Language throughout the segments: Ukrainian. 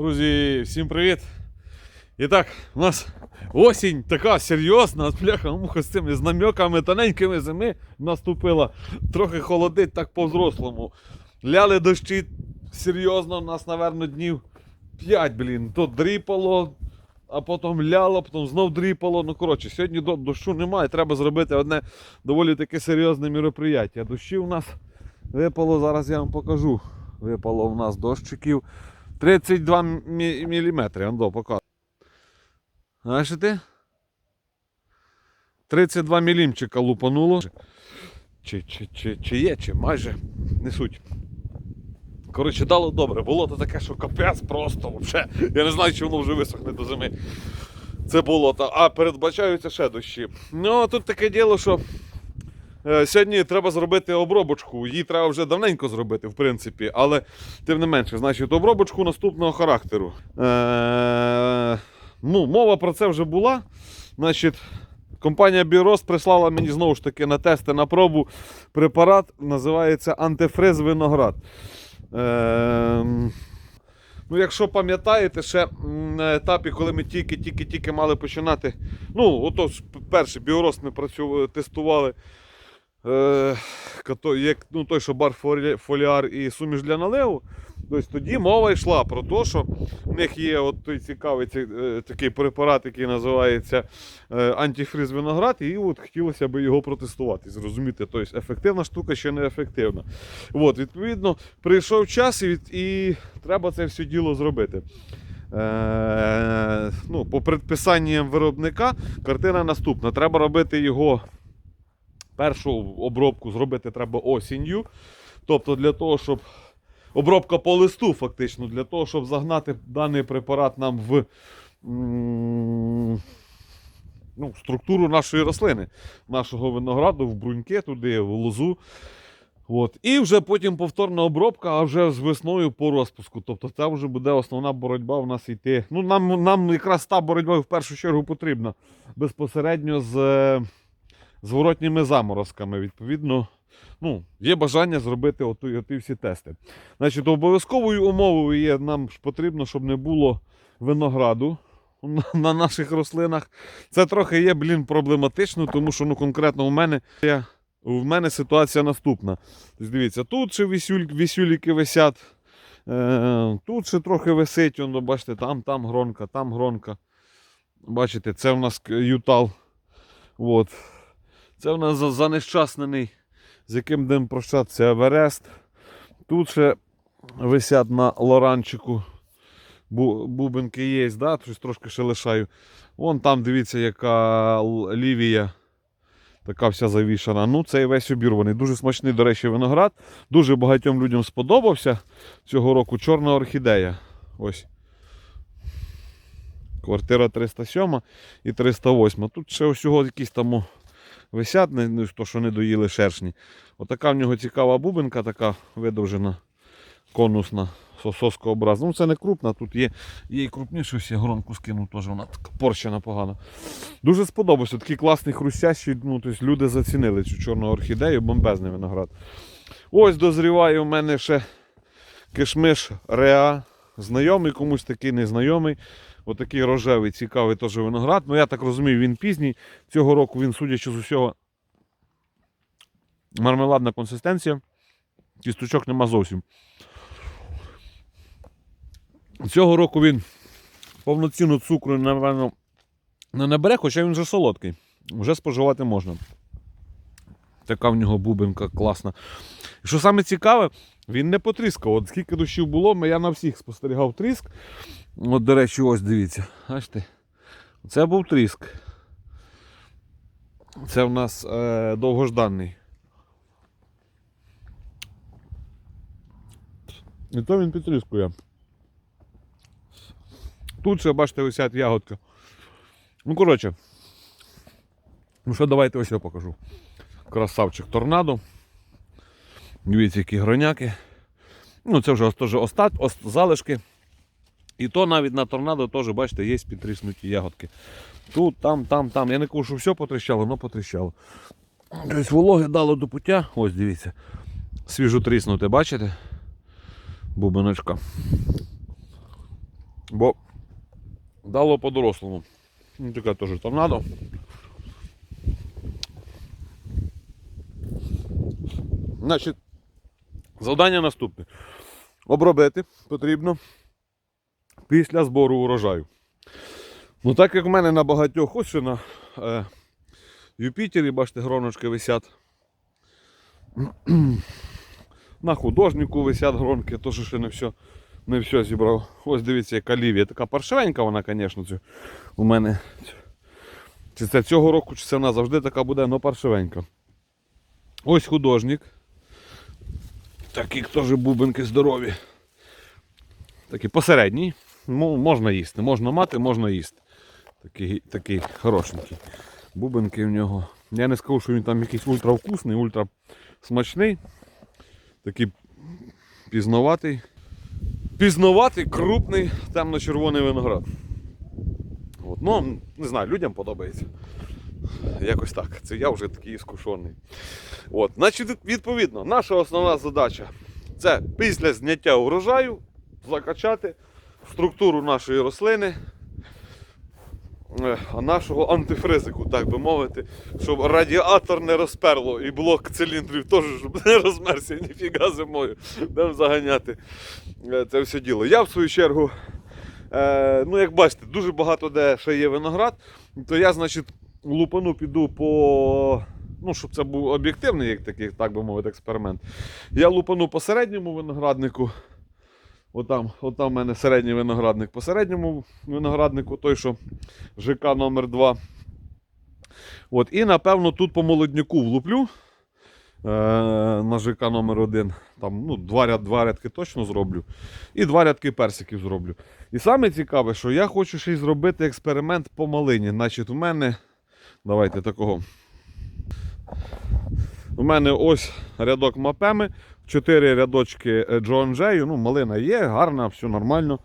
Друзі, всім привіт! І так, у нас осінь така серйозна, бляха муха з цими з тоненькими зими наступила. Трохи холодить так по-взрослому. Ляли дощі серйозно, у нас, напевно, днів 5, блін. То дріпало, а потім ляло, потім знов дріпало. Ну, коротше, сьогодні дощу немає. Треба зробити одне доволі таке серйозне мероприятие. Дощі у нас випало, зараз я вам покажу. Випало у нас дощиків 32 мі- міліметри. Андо, показую. Знаєш ти? 32 мілімчика лупануло. Чи, чи, чи, чи є, чи майже не суть. Коротше, дало добре. Було то таке, що капець просто взагалі. Я не знаю, чи воно вже висохне до зими. Це болото. А передбачаються ще дощі. Ну, а тут таке діло, що сьогодні треба зробити обробочку. Її треба вже давненько зробити, в принципі. Але тим не менше, значить, обробочку наступного характеру. Е, ну, мова про це вже була. Значить, компанія Бірос прислала мені знову ж таки на тести на пробу препарат, називається антифриз виноград. Е, ну, якщо пам'ятаєте, ще на етапі, коли ми тільки-тільки-тільки мали починати. Ну, ото перший біорос ми працю... тестували. Е, як, ну, той, що бар фоліар і суміш для наливу. Тобто тоді мова йшла про те, що в них є от той цікавий ці- е, такий препарат, який називається е, антифриз виноград, і от хотілося б його протестувати. Зрозуміти, тобто ефективна штука ще не ефективна. От, відповідно, прийшов час і, і треба це все діло зробити. Е, ну, по предписанням виробника картина наступна. Треба робити його першу обробку зробити треба осінню. Тобто для того, щоб обробка по листу, фактично, для того, щоб загнати даний препарат нам в ну, структуру нашої рослини, нашого винограду, в бруньки туди, в лозу. От. І вже потім повторна обробка, а вже з весною по розпуску. Тобто це вже буде основна боротьба в нас йти. Ну, нам, нам якраз та боротьба в першу чергу потрібна безпосередньо з зворотніми заморозками. Відповідно, ну, є бажання зробити оті, оті всі тести. Значить, обов'язковою умовою є, нам потрібно, щоб не було винограду на, на наших рослинах. Це трохи є, блін, проблематично, тому що ну, конкретно у мене є. У мене ситуація наступна. Дивіться, тут ще вісюль, вісюліки висять, е, тут ще трохи висить, воно, бачите, там, там гронка, там гронка. Бачите, це в нас ютал. От. Це в нас за- занещаснений, з яким будемо прощатися Еверест. Тут ще висять на лоранчику. Бу, бубенки є, да? щось трошки ще лишаю. Вон там, дивіться, яка лівія. Така вся завішана. Ну, цей весь обірваний. Дуже смачний, до речі, виноград. Дуже багатьом людям сподобався цього року чорна орхідея. Ось. Квартира 307 і 308. Тут ще усього якісь там висять, не, ну, то, що не доїли шершні. Отака в нього цікава бубенка, така видовжена, конусна, сососкообразна. Ну, це не крупна, тут є, є і крупніше, ось я гронку скинув, теж вона така порщена погана. Дуже сподобався. Такий класний хрустящий. Ну, тобто люди зацінили цю чорну орхідею, бомбезний виноград. Ось дозріває у мене ще кишмиш Реа. Знайомий комусь такий незнайомий. Отакий рожевий, цікавий теж виноград. Ну, я так розумію, він пізній. Цього року він, судячи з усього, мармеладна консистенція. Кісточок нема зовсім. Цього року він повноцінно цукру, напевно, не набере, хоча він вже солодкий. Вже споживати можна. Така в нього бубенка класна. І що саме цікаве, він не потріскав. От скільки дощів було, я на всіх спостерігав тріск. От, до речі, ось дивіться. Бачите? Це був тріск. Це в нас е, довгожданий. І то він підтріскує. Тут ще, бачите, висять ягодки. Ну, коротше. Ну що, давайте ось я покажу. Красавчик торнадо. Дивіться, які гроняки. Ну, це вже теж остат, ос- залишки. І то навіть на торнадо теж, бачите, є підтріснуті ягодки. Тут, там, там, там. Я не кажу, що все потріщало, але потріщало. Ось вологи дало до пуття. Ось дивіться. Свіжо тріснуте, бачите? Бубиночка. Бо дало по-дорослому. Ну, таке теж торнадо. Значить, завдання наступне. Обробити потрібно після збору урожаю. Ну, так як в мене на багатьох ось на е, Юпітері, бачите, гроночки висять. На художнику висять гронки, теж ще не все, не все зібрав. Ось дивіться, яка лівія. Така паршивенька вона, звісно, цю- у мене. Чи це цього року, чи це вона завжди така буде, але паршивенька. Ось художник. Такі теж бубенки здорові. Такі посередній. Мо- Можна їсти, можна мати, можна їсти. Такий, такий хорошенький. Бубенки в нього. Я не скажу, що він там якийсь ультравкусний, ультра смачний. Такий пізноватий. Пізноватий, крупний, темно-червоний виноград. От. Ну, не знаю, людям подобається. Якось так. Це я вже такий скушений. От. Значить, відповідно, наша основна задача це після зняття урожаю закачати структуру нашої рослини, е, нашого антифризику, так би мовити, щоб радіатор не розперло і блок циліндрів теж щоб не розмерся ніфіга зимою. Будемо заганяти е, це все діло. Я в свою чергу, е, ну як бачите, дуже багато де ще є виноград, то я, значить, лупану піду по. Ну, щоб це був об'єктивний, як такий, так би мовити, експеримент. Я лупану по середньому винограднику. Отам, отам в мене середній виноградник по середньому винограднику, той, що ЖК номер 2 От, і напевно тут по молодняку влуплю е, на ЖК номер 1 Там, ну, два, ряд, два рядки точно зроблю. І два рядки персиків зроблю. І саме цікаве, що я хочу ще й зробити експеримент по малині. Значить, у мене. Давайте такого. У мене ось рядок мапеми, чотири рядочки е, Джон Джею. Ну, малина є, гарна, все нормально.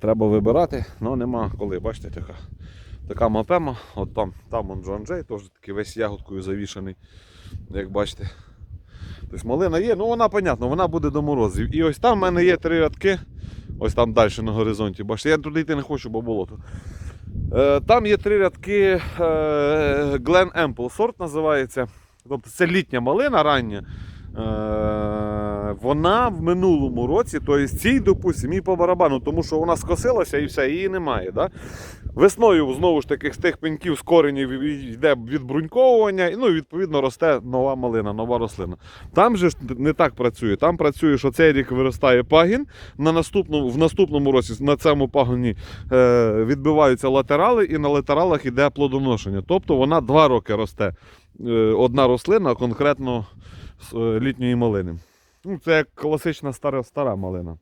Треба вибирати, але нема коли. Бачите, така, така мапема. От там, там он Джон Джей, теж такий весь ягодкою завішаний, як бачите. Тобто малина є, ну вона, понятно, вона буде до морозів. І ось там в мене є три рядки, ось там далі на горизонті. Бачите, я туди йти не хочу, бо болото. Е, Там є три рядки е, Glen Ample сорт називається. Тобто це літня малина рання. Е, Вона в минулому році, тобто цій, допустимо, і по барабану, тому що вона скосилася і все, її немає. Да? Весною знову ж таки з тих пеньків з коренів йде відбруньковування, і ну, відповідно росте нова малина, нова рослина. Там же ж не так працює. Там працює, що цей рік виростає пагін, на наступному, в наступному році на цьому пагоні е, відбиваються латерали, і на латералах йде плодоношення. Тобто вона два роки росте. Е, одна рослина, конкретно з е, літньої малини. Ну, це як класична стара, стара малина.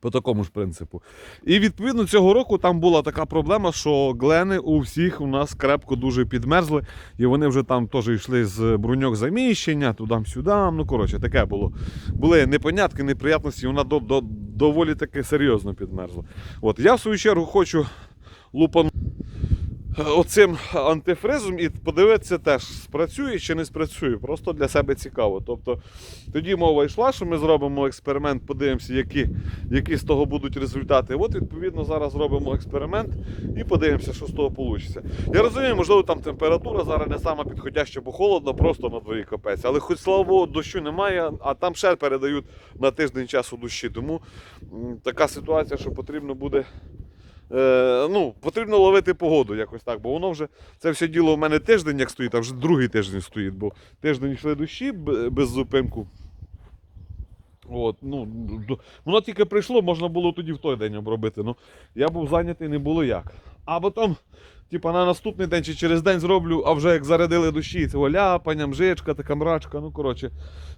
По такому ж принципу. І відповідно цього року там була така проблема, що глени у всіх у нас крепко дуже підмерзли, і вони вже там теж йшли з бруньок заміщення, туди-сюди. Ну, коротше, таке було. Були непонятки, неприятності, вона до, до, доволі таки серйозно підмерзла. От я в свою чергу хочу лупану оцим антифризом і подивитися теж, спрацює чи не спрацює. Просто для себе цікаво. Тобто тоді мова йшла, що ми зробимо експеримент, подивимося, які, які з того будуть результати. От, відповідно, зараз зробимо експеримент і подивимося, що з того вийде. Я розумію, можливо, там температура зараз не сама підходяща, бо холодно, просто на дворі капець. Але хоч слава Богу, дощу немає, а там ще передають на тиждень часу дощі. Тому така ситуація, що потрібно буде. Е, ну, потрібно ловити погоду якось так, бо воно вже це все діло у мене тиждень як стоїть, а вже другий тиждень стоїть, бо тиждень йшли дощі без зупинку. От, ну, воно тільки прийшло, можна було тоді в той день обробити. Ну, я був зайнятий, не було як. А потім, типа, на наступний день чи через день зроблю, а вже як зарядили душі, це ляпання, мжичка, така мрачка. Ну, коротше,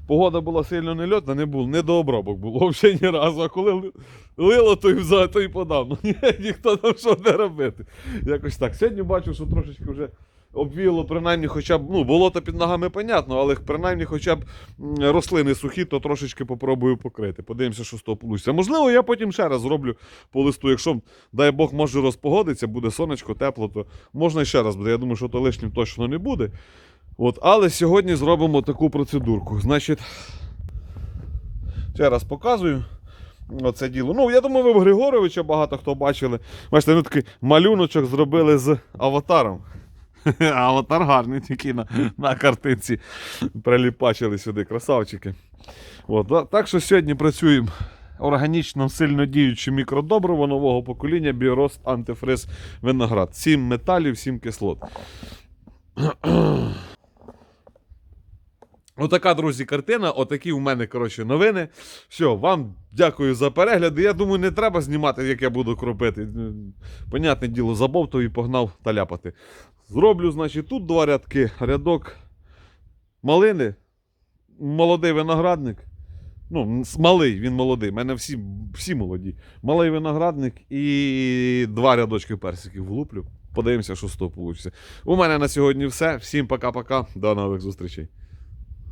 погода була сильно нельотна, не було, не до обробок було взагалі ні разу. А коли лило, то й взагалі то й подав. Ну, ні, ніхто там що не робити. Якось так. Сьогодні бачу, що трошечки вже обвіло, принаймні, хоча б, ну, болото під ногами, понятно, але принаймні хоча б рослини сухі, то трошечки попробую покрити. Подивимося, що з того вийде. Можливо, я потім ще раз зроблю по листу. Якщо, дай Бог, може розпогодиться, буде сонечко, тепло, то можна ще раз буде. Я думаю, що то лишнім точно не буде. От, але сьогодні зробимо таку процедурку. Значить, ще раз показую. Оце діло. Ну, я думаю, ви в Григоровича багато хто бачили. Бачите, вони такий малюночок зробили з аватаром. Аватар гарний тільки на, на картинці приліпачили сюди, красавчики. От, так що сьогодні працюємо органічно сильно діючим мікродобриво нового покоління біорост антифриз виноград. 7 металів, 7 кислот. Отака, друзі, картина. Отакі у мене, коротше, новини. Все, вам дякую за перегляд. Я думаю, не треба знімати, як я буду кропити. Понятне діло, забовтав і погнав таляпати. Зроблю, значить, тут два рядки, рядок малини, молодий виноградник. Ну, малий, він молодий. У мене всі, всі молоді. Малий виноградник і два рядочки персиків влуплю. Подивимося, що з того вийде. У мене на сьогодні все. Всім пока-пока. До нових зустрічей.